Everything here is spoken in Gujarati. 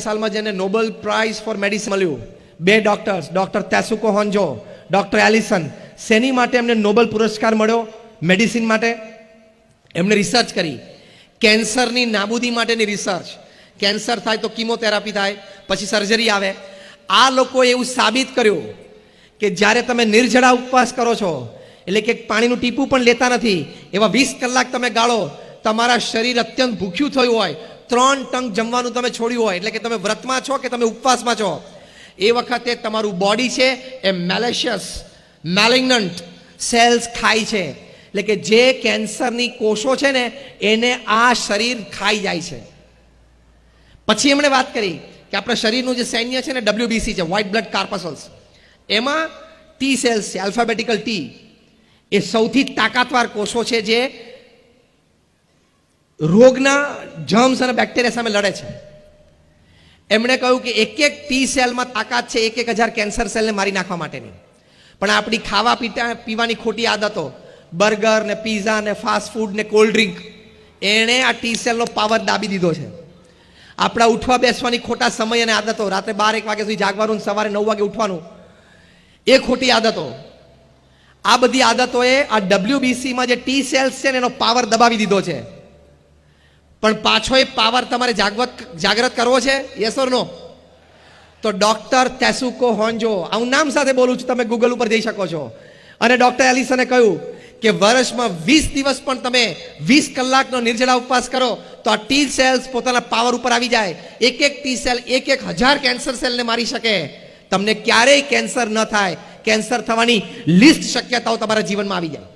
સાલમાં જેને નોબેલ પ્રાઇઝ ફોર મેડિસિન મળ્યું. બે doctors doctor Tasuku Honjo doctor Allison શેની માટે એમને નોબેલ પુરસ્કાર મળ્યો? મેડિસિન માટે. એમણે રિસર્ચ કરી. કેન્સરની નાબૂદી માટેની રિસર્ચ કેન્સર થાય તો કીમોથેરાપી થાય, પછી સર્જરી આવે. આ લોકોએ એવું સાબિત કર્યું કે જ્યારે તમે નિર્જળા ઉપવાસ કરો છો, એટલે કે પાણીનું ટીપું પણ લેતા નથી, એવા વીસ કલાક તમે ગાળો, તમારા શરીર અત્યંત ભૂખ્યું થયું હોય ત્રણ ટંક જમવાનું તમે છોડ્યું હોય, એટલે કે તમે વ્રતમાં છો કે તમે ઉપવાસમાં છો, એ વખતે તમારું બોડી છે એ મેલેશિયસ મેલિગ્નન્ટ સેલ્સ ખાય છે. એટલે કે જે કેન્સરની કોષો છે ને, એને આ શરીર ખાઈ જાય છે. પછી એમણે વાત કરી કે આપણા શરીરનું જે સૈન્ય છે ને ડબ્લ્યુબીસી છે વ્હાઇટ બ્લડ કાર્પસલ્સ એમાં ટી સેલ્સ છે આલ્ફાબેટિકલ ટી એ સૌથી તાકાતવાર કોષો છે જે રોગના જર્મ્સ અને બેક્ટેરિયા સામે લડે છે. એમણે કહ્યું કે એક એક ટી સેલમાં તાકાત છે, એક એક હજાર કેન્સર સેલને મારી નાખવા માટેની. પણ આપણી ખાવા પીતા, પીવાની ખોટી આદતો બર્ગર ને પીઝા ને ફાસ્ટ ફૂડ ને કોલ્ડ ડ્રિંક એણે આ ટી સેલનો પાવર દાબી દીધો છે. આપણા ઉઠવા બેસવાની ખોટા સમય અને આદતો, રાત્રે બાર, એક વાગ્યા સુધી જાગવાનું સવારે નવ વાગે ઉઠવાનું, એ ખોટી આદતો. આ બધી આદતોએ આ ડબ્લ્યુબીસીમાં જે ટી સેલ્સ છે ને એનો પાવર દબાવી દીધો છે. પણ પાછો એ પાવર તમારે જાગવત જાગૃત કરવો છે? યસ નો તો ડોક્ટર તેસુકો હોન્જો આ હું નામ સાથે બોલું છું, તમે ગૂગલ ઉપર જઈ શકો છો. અને ડોક્ટર એલિસને કહ્યું કે વર્ષમાં વીસ દિવસ પણ તમે વીસ કલાકનો નિર્જળા ઉપવાસ કરો, તો આ ટી સેલ્સ પોતાના પાવર ઉપર આવી જાય. એક એક ટી સેલ એક એક હજાર કેન્સર સેલને મારી શકે. તમને ક્યારેય કેન્સર ન થાય. કેન્સર થવાની લિસ્ટ શક્યતાઓ તમારા જીવનમાં આવી જાય.